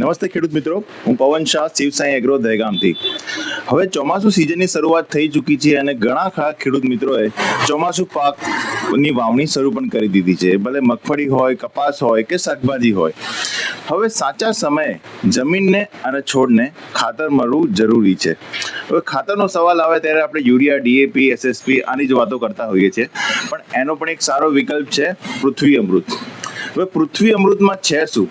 નમસ્તે ખેડૂત મિત્રો. હું પવન શાહ, શિવસાઈ એગ્રો, દહેગામથી. હવે ચોમાસું સિઝનની શરૂઆત થઈ ચૂકી છે અને ઘણા ખરા ખેડૂત મિત્રોએ ચોમાસું પાકની વાવણી શરૂ પણ કરી દીધી છે. ભલે મગફળી હોય, કપાસ હોય કે શાકભાજી હોય. હવે સાચા સમયે જમીનને અને છોડને ખાતર મળવું જરૂરી છે. હવે ખાતરનો સવાલ આવે ત્યારે આપણે યુરિયા ડીએપી એસએસપી આની જ વાતો કરતા હોઈએ છીએ. પણ એનો પણ એક સારો વિકલ્પ છે પૃથ્વી અમૃત. હવે પૃથ્વી અમૃતમાં છે શું?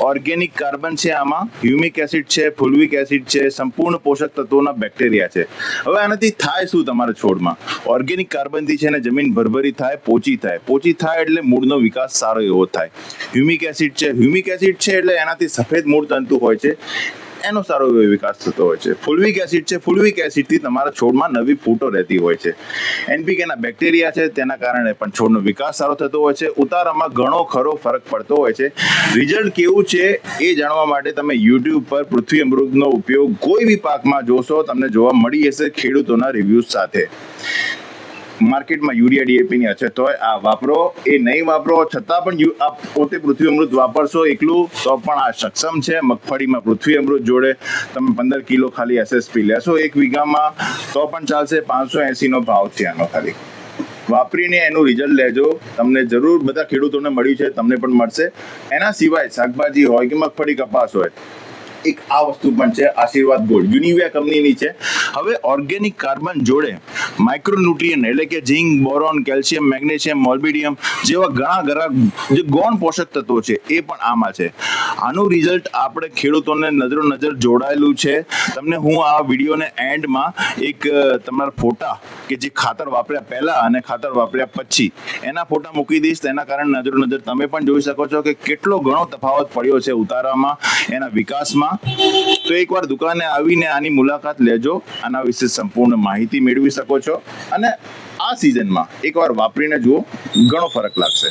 ઓર્ગેનિક કાર્બન છે આમાં હ્યુમિક એસિડ છે ફુલવિક એસિડ છે, સંપૂર્ણ પોષક તત્વોના બેક્ટેરિયા છે. હવે આનાથી થાય શું તમારા છોડમાં? ઓર્ગેનિક કાર્બનથી છે ને જમીન ભરભરી થાય, પોચી થાય. પોચી થાય એટલે મૂળનો વિકાસ સારો એવો થાય. હ્યુમિક એસિડ છે હ્યુમિક એસિડ છે એટલે એનાથી સફેદ મૂળ તંતુ હોય છે. એનો સારો એવો વિકાસ થતો હોય છે. ફુલવિક એસિડ છે, ફુલવિક એસિડથી તમારા છોડમાં નવી ફૂટો રહેતી હોય છે. એનપીકેના બેક્ટેરિયા છે, તેના કારણે પણ છોડનો વિકાસ સારો થતો હોય છે. ઉતારામાં ઘણો ખરો ફરક પડતો હોય છે. રિઝલ્ટ કેવું છે એ જાણવા માટે તમે યુટ્યુબ પર પૃથ્વી અમૃતનો ઉપયોગ કોઈ બી પાકમાં જોશો, તમને જોવા મળી જશે ખેડૂતોના રિવ્યૂઝ સાથે. માર્કેટમાં યુરિયા ડીએપીની અછત હોય, આ વાપરો. એ નહીં વાપરો, છતાં પણ આપ પોતે પૃથ્વી અમૃત વાપરશો એકલું, તો પણ આ સક્ષમ છે. મગફળીમાં પૃથ્વી અમૃત જોડે તમે પંદર કિલો ખાલી એસએસપી લેશો એક વીઘામાં, તો પણ ચાલશે પાંચસો એસીનો ભાવ છે આનો ખાલી. વાપરીને એનું રિઝલ્ટ લેજો. તમને જરૂર બધા ખેડૂતોને મળ્યું છે, તમને પણ મળશે. એના સિવાય શાકભાજી હોય કે મગફળી કપાસ હોય, એક આ વસ્તુ પણ છે, આશીર્વાદ ગોલ્ડ યુનિવિયા કંપનીની છે. હવે ઓર્ગેનિક કાર્બન જોડે માઇક્રોન્યુટ્રિયન એટલે કે zinc, boron, calcium, magnesium, molybdenum જેવા ઘણા ઘણા જે ગૌણ પોષક તત્વો છે, એ પણ આમાં છે. આનું રિઝલ્ટ આપણે ખેડૂતોને નજરો નજર જોડાયેલું છે. તમને હું આ વિડીયોને એન્ડમાં એક તમારા ફોટા કે જે ખાતર વાપર્યા પહેલા અને ખાતર વાપર્યા પછી, એના ફોટા મૂકી દઈશ. તેના કારણે નજરો નજર તમે પણ જોઈ શકો છો કે કેટલો ઘણો તફાવત પડ્યો છે ઉતારામાં, એના વિકાસમાં. તો એકવાર દુકાને આવીને આની મુલાકાત લેજો. આના વિશે સંપૂર્ણ માહિતી મેળવી શકો છો. અને આ સિઝનમાં એકવાર વાપરીને જુઓ, ઘણો ફરક લાગશે.